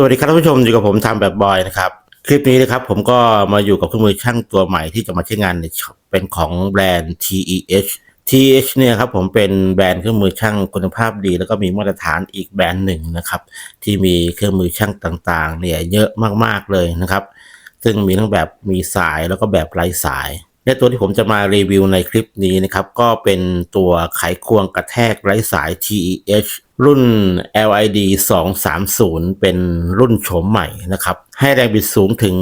สวัสดีครับท่านผู้ชมอยู่กับผมทำแบบบอยนะครับ คลิปนี้นะครับผมก็มาอยู่กับเครื่องมือช่างตัวใหม่ที่จะมาใช้งานในเป็นของแบรนด์ TEH TEH เนี่ยครับผมเป็นแบรนด์เครื่องมือช่างคุณภาพดี แล้วก็มีมาตรฐานอีกแบรนด์หนึ่งนะครับ ที่มีเครื่องมือช่างต่างๆ เนี่ยเยอะมากๆเลยนะครับ ซึ่งมีทั้งแบบมีสายแล้วก็แบบไร้สายและตัวที่ผมจะมารีวิวในคลิปนี้นะครับก็เป็นตัวไขควงกระแทกไร้สาย TEH รุ่น LID 230 เป็นรุ่นโฉมใหม่นะครับ ให้แรงบิดสูงถึง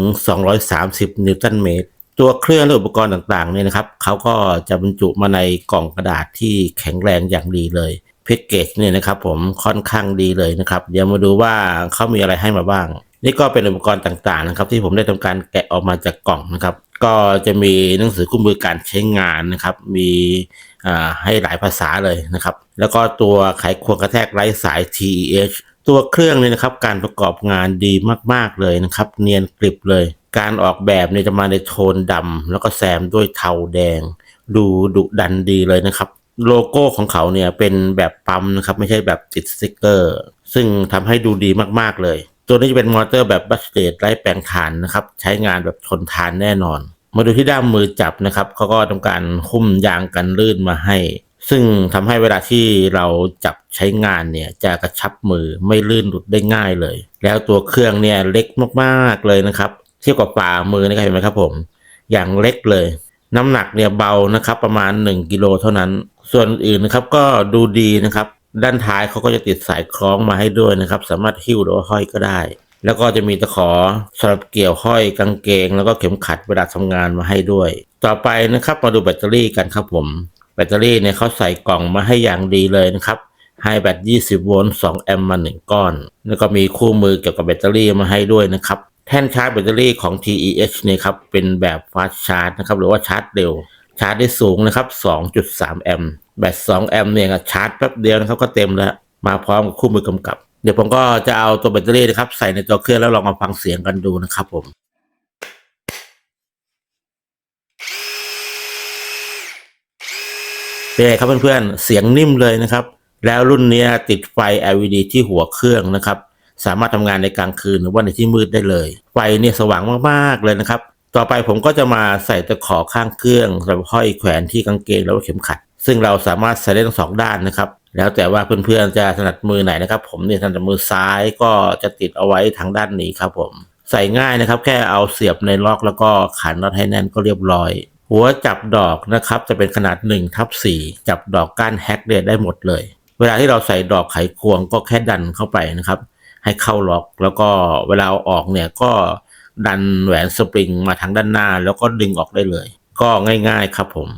230 นิวตันเมตร ตัวเครื่องและอุปกรณ์ต่างๆเนี่ยนะครับเขาก็จะบรรจุมาในกล่องกระดาษที่แข็งแรงอย่างดีเลยแพ็กเกจเนี่ยนะครับผมค่อนข้างดีเลยนะครับ เดี๋ยวมาดูว่าเขามีอะไรให้มาบ้าง นี่ก็เป็นอุปกรณ์ต่างๆนะครับ ที่ผมได้ทำการแกะออกมาจากกล่องนะครับ ก็จะมีหนังสือคู่มือการใช้งานนะครับ มี ให้หลายภาษาเลยนะครับ แล้วก็ตัวไขควงกระแทกไร้สาย TEH ตัวเครื่องเนี่ยนะครับการประกอบงานดีมากๆเลยนะครับ เนียนกริบเลย การออกแบบเนี่ยจะมาในโทนดำแล้วก็แซมด้วยเทาแดง ดูดุดันดีเลยนะครับ โลโก้ของเขาเนี่ยเป็นแบบปั๊มนะครับไม่ใช่แบบติดสติกเกอร์ ซึ่งทำให้ดูดีมากๆเลย ตัวนี้จะเป็นมอเตอร์แบบบัสเตดไร้แปลงถ่านนะครับ ใช้งานแบบทนทานแน่นอน มาดูที่ด้ามมือจับนะครับเขาก็ทำการหุ้มยางกันลื่นมาให้ ซึ่งทำให้เวลาที่เราจับใช้งานเนี่ยจะกระชับมือไม่ลื่นหลุดได้ง่ายเลย แล้วตัวเครื่องเนี่ยเล็กมากๆเลยนะครับ เทียบกับฝ่ามือนะครับเห็นไหมครับผม อย่างเล็กเลย น้ำหนักเนี่ยเบานะครับประมาณ 1กิโลเท่านั้น ส่วนอื่นนะครับก็ดูดีนะครับ ด้านท้ายเขาก็จะติดสายคล้องมาให้ด้วยนะครับ สามารถหิ้วหรือว่าห้อยก็ได้ แล้วก็จะมีตะขอสำหรับเกี่ยวห้อยกางเกง แล้วก็เข็มขัดเวลาทำงานมาให้ด้วย ต่อไปนะครับมาดูแบตเตอรี่กันครับผม แบตเตอรี่เนี่ยเขาใส่กล่องมาให้อย่างดีเลยนะครับให้แบต20 โวลต์ 2 แอมป์มา 1 ก้อน แล้วก็มีคู่มือเกี่ยวกับแบตเตอรี่มาให้ด้วยนะครับ แท่นชาร์จแบตเตอรี่ของ TEH เนี่ยครับ เป็นแบบฟาสชาร์จนะครับ หรือว่าชาร์จเร็ว ชาร์จได้สูงนะครับ 2.3 แอมป์ แบต 2 แอมป์เนี่ยชาร์จแป๊บเดียวนะครับก็เต็มแล้ว มาพร้อมกับคู่มือกำกับ เดี๋ยวผมก็จะเอาตัวแบตเตอรี่นะครับ ใส่ในตัวเครื่องแล้วลองมาฟังเสียงกันดูนะครับผมเป็นไงครับเพื่อนๆ เสียงนิ่มเลยนะครับ แล้วรุ่นนี้ติดไฟ LED ที่หัวเครื่องนะครับ สามารถทำงานในกลางคืนหรือว่าในที่มืดได้เลย ไฟเนี่ยสว่างมากๆเลยนะครับ ต่อไปผมก็จะมาใส่ตะขอข้างเครื่องสำหรับห้อยแขวนที่กางเกงแล้วก็เข็มขัด ซึ่งเราสามารถใส่ได้ทั้งสองด้านนะครับ แล้วแต่ว่าเพื่อนๆจะถนัดมือไหนนะครับ ผมเนี่ยถนัดมือซ้ายก็จะติดเอาไว้ทางด้านนี้ครับผม ใส่ง่ายนะครับ แค่เอาเสียบในล็อกแล้วก็ขันน็อตให้แน่นก็เรียบร้อย หัวจับดอกนะครับ จะเป็นขนาด1ทับ4จับดอกก้านแฮกเนี่ยได้หมดเลย เวลาที่เราใส่ดอกไขควงก็แค่ดันเข้าไปนะครับ ให้เข้าล็อกแล้วก็เวลาเอาออกเนี่ยก็ดันแหวนสปริงมาทางด้านหน้า แล้วก็ดึงออกได้เลย ก็ง่าย ๆ ครับผม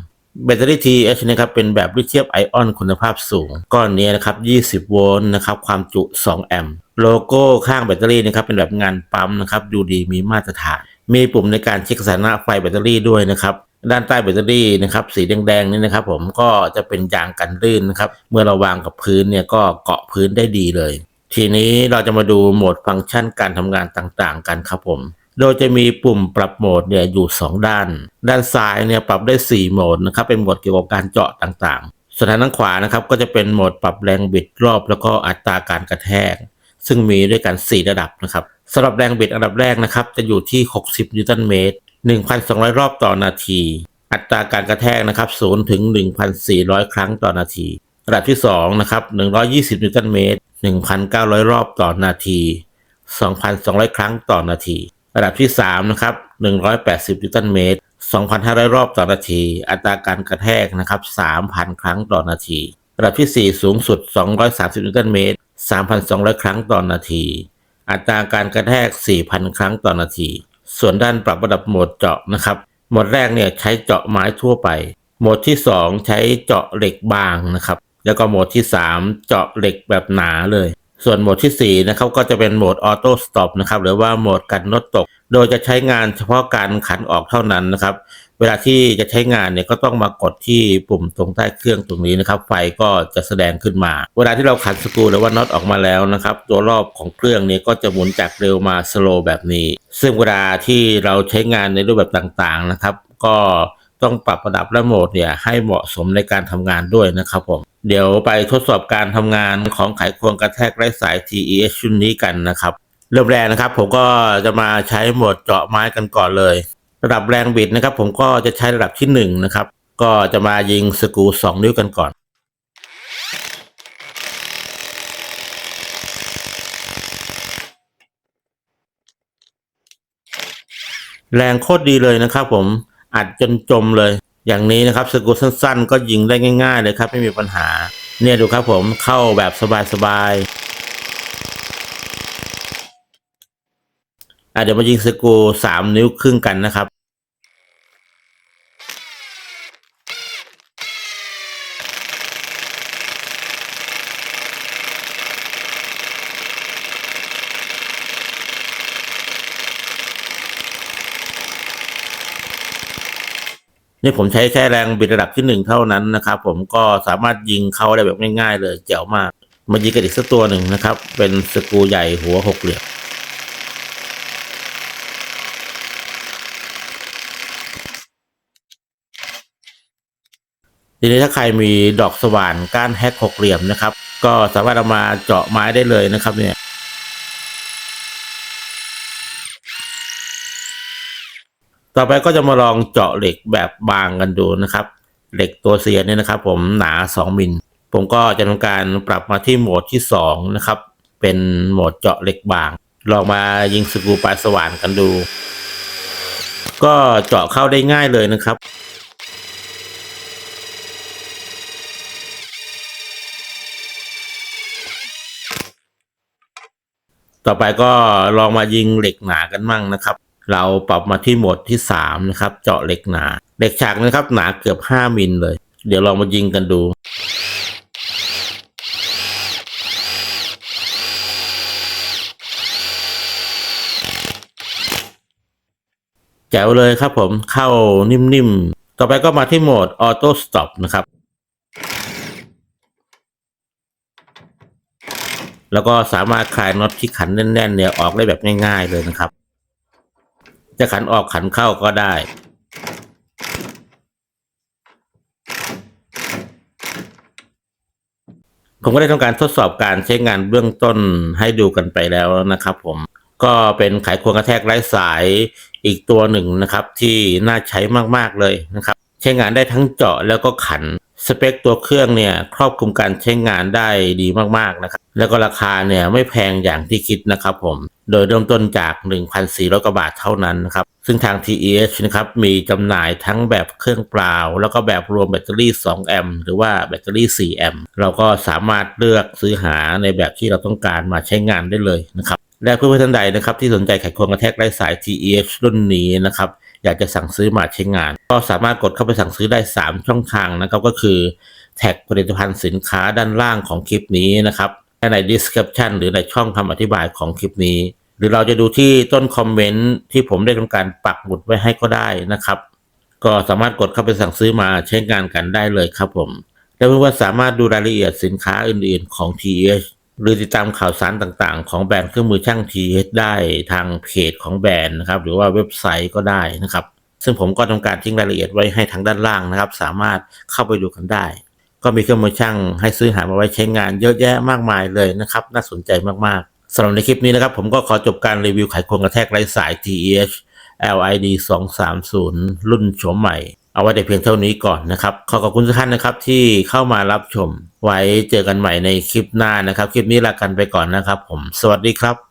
แบตเตอรี่ TH นะครับเป็นแบบลิเธียมไอออนคุณภาพสูง ก้อนนี้นะครับ 20 โวลต์นะครับความจุ 2 แอมป์โลโก้ข้างแบตเตอรี่นะครับเป็นแบบงานปั๊มนะครับดูดีมีมาตรฐาน มีปุ่มในการเช็คสถานะไฟแบตเตอรี่ด้วยนะครับด้านใต้แบตเตอรี่นะครับสีแดงๆนี่นะครับ ผมก็จะเป็นยางกันลื่นนะครับเมื่อเราวางกับพื้นเนี่ยก็เกาะพื้นได้ดีเลย ทีนี้เราจะมาดูโหมดฟังก์ชันการทำงานต่างๆ กันครับผม โดยจะมีปุ่มปรับโหมดเนี่ยอยู่ 2 ด้าน ด้านซ้ายเนี่ยปรับได้ 4 โหมดนะครับ เป็นโหมดเกี่ยวกับการเจาะต่างๆ ส่วนทางด้านขวานะครับก็จะเป็นโหมดปรับแรงบิดรอบแล้วก็อัตราการกระแทก ซึ่งมีด้วยกัน 4 ระดับนะครับสำหรับแรงบิดอันดับแรกนะครับจะอยู่ที่ 60 นิวตันเมตร 1,200 รอบต่อนาที อัตราการกระแทกนะครับ0ถึง 1,400 ครั้งต่อนาที ระดับที่2นะครับ120 นิวตันเมตร 1,900 รอบต่อนาที 2,200 ครั้งต่อนาที ระดับที่ 3 นะครับ 180 นิวตันเมตร 2,500 รอบต่อนาที อัตราการกระแทกนะครับ 3,000 ครั้งต่อนาที ระดับที่ 4 สูงสุด 230 นิวตันเมตร 3,200 ครั้งต่อนาที อัตราการกระแทก 4,000 ครั้งต่อนาที ส่วนด้านปรับระดับโหมดเจาะนะครับ โหมดแรกเนี่ยใช้เจาะไม้ทั่วไป โหมดที่ 2 ใช้เจาะเหล็กบางนะครับ แล้วก็โหมดที่ 3 เจาะเหล็กแบบหนาเลย ส่วนโหมดที่ 4 นะครับก็จะเป็นโหมดออโต้สต็อปนะครับหรือว่าโหมดกันน็อตตก โดยจะใช้งานเฉพาะการขันออกเท่านั้นนะครับ เวลาที่จะใช้งานเนี่ยก็ต้องมากดที่ปุ่มตรงใต้เครื่องตรงนี้นะครับ ไฟก็จะแสดงขึ้นมา เวลาที่เราขันสกรูหรือว่าน็อตออกมาแล้วนะครับ ตัวรอบของเครื่องนี้ก็จะหมุนจากเร็วมาสโลว์แบบนี้ ซึ่งเวลาที่เราใช้งานในรูปแบบต่างๆนะครับ ก็ ต้องปรับระดับและโหมดเนี่ยให้เหมาะสมในการทำงานด้วยนะครับผม เดี๋ยวไปทดสอบการทำงานของไขควงกระแทกไร้สาย TEH ชุดนี้กันนะครับ เริ่มแรกนะครับ ผมก็จะมาใช้โหมดเจาะไม้กันก่อนเลย ระดับแรงบิดนะครับ ผมก็จะใช้ระดับที่หนึ่งนะครับ ก็จะมายิงสกรูสองนิ้วกันก่อนแรงโคตรดีเลยนะครับผม อัดจนจมเลย อย่างนี้นะครับสกรูสั้น ๆ ก็ยิงได้ง่าย ๆ เลยครับไม่มีปัญหา เนี่ยดูครับผมเข้าแบบสบายๆเดี๋ยวมายิงสกูสามนิ้วครึ่งกันนะครับ นี่ผมใช้แค่แรงบิดระดับที่หนึ่งเท่านั้นนะครับผมก็สามารถยิงเข้าได้แบบง่ายๆเลยเจ๋วมากมายิงกันอีกสักตัวหนึ่งนะครับ เป็นสกูใหญ่หัวหกเหลี่ยมทีนี้ถ้าใครมีดอกสว่านก้านแฮกหกเหลี่ยมนะครับ ก็สามารถเอามาเจาะไม้ได้เลยนะครับเนี่ย ต่อไปก็จะมาลองเจาะเหล็กแบบบางกันดูนะครับ เหล็กตัวเสียเนี่ยนะครับ ผมหนา 2มิลผมก็จะทำการปรับมาที่โหมดที่ 2 นะครับ เป็นโหมดเจาะเหล็กบาง ลองมายิงสกรูปลายสว่านกันดู ก็เจาะเข้าได้ง่ายเลยนะครับต่อไปก็ลองมายิงเหล็กหนากันมั่งนะครับ เราปรับมาที่โหมดที่สามนะครับ เจาะเหล็กหนาเหล็กฉากนะครับหนาเกือบห้ามิลเลย เดี๋ยวลองมายิงกันดูแจ๋วเลยครับผมเข้านิ่มๆ ต่อไปก็มาที่โหมดออโต้สต็อปนะครับ แล้วก็สามารถคลายน็อตที่ขันแน่นๆเนี่ยออกได้แบบง่ายๆเลยนะครับ จะขันออกขันเข้าก็ได้ ผมก็ได้ทำการทดสอบการใช้งานเบื้องต้นให้ดูกันไปแล้วนะครับผมก็เป็นไขควงกระแทกไร้สายอีกตัวหนึ่งนะครับ ที่น่าใช้มาก ๆ เลยนะครับ ใช้งานได้ทั้งเจาะแล้วก็ขัน สเปคตัวเครื่องเนี่ยครอบคลุมการใช้งานได้ดีมากๆนะครับ แล้วก็ราคาเนี่ยไม่แพงอย่างที่คิดนะครับผม โดยเริ่มต้นจาก 1,400กว่าบาทเท่านั้นนะครับ ซึ่งทาง TEH นะครับมีจำหน่ายทั้งแบบเครื่องเปล่า แล้วก็แบบรวมแบตเตอรี่ 2 แอมป์หรือว่าแบตเตอรี่ 4 แอมป์เราก็สามารถเลือกซื้อหาในแบบที่เราต้องการมาใช้งานได้เลยนะครับและเพื่อนๆท่านใดนะครับที่สนใจไขควงกระแทกไร้สาย TEH รุ่นนี้นะครับ อยากจะสั่งซื้อมาใช้งาน ก็สามารถกดเข้าไปสั่งซื้อได้ 3 ช่องทางนะครับก็คือ แท็กผลิตภัณฑ์สินค้าด้านล่างของคลิปนี้นะครับใน description หรือในช่องคำอธิบายของคลิปนี้ หรือเราจะดูที่ต้นคอมเมนต์ที่ผมได้ทำการปักหมุดไว้ให้ก็ได้นะครับ ก็สามารถกดเข้าไปสั่งซื้อมาใช้งานกันได้เลยครับผม และเพื่อนๆสามารถดูรายละเอียดสินค้าอื่นๆของ TH หรือติดตามข่าวสารต่างๆ ของแบรนด์เครื่องมือช่าง TH ได้ทางเพจของแบรนด์นะครับ หรือว่าเว็บไซต์ก็ได้นะครับ ซึ่งผมก็ทำการทิ้งรายละเอียดไว้ให้ทางด้านล่างนะครับ สามารถเข้าไปดูกันได้ ก็มีเครื่องมือช่างให้ซื้อหามาไว้ใช้งานเยอะแยะมากมายเลยนะครับ น่าสนใจมากๆสำหรับในคลิปนี้นะครับ ผมก็ขอจบการรีวิวไขควงกระแทกไร้สาย TEH LID 230 รุ่นโฉมใหม่ เอาไว้แต่เพียงเท่านี้ก่อนนะครับ ขอขอบคุณทุกท่านนะครับที่เข้ามารับชม ไว้เจอกันใหม่ในคลิปหน้านะครับ คลิปนี้ลากันไปก่อนนะครับ ผม สวัสดีครับ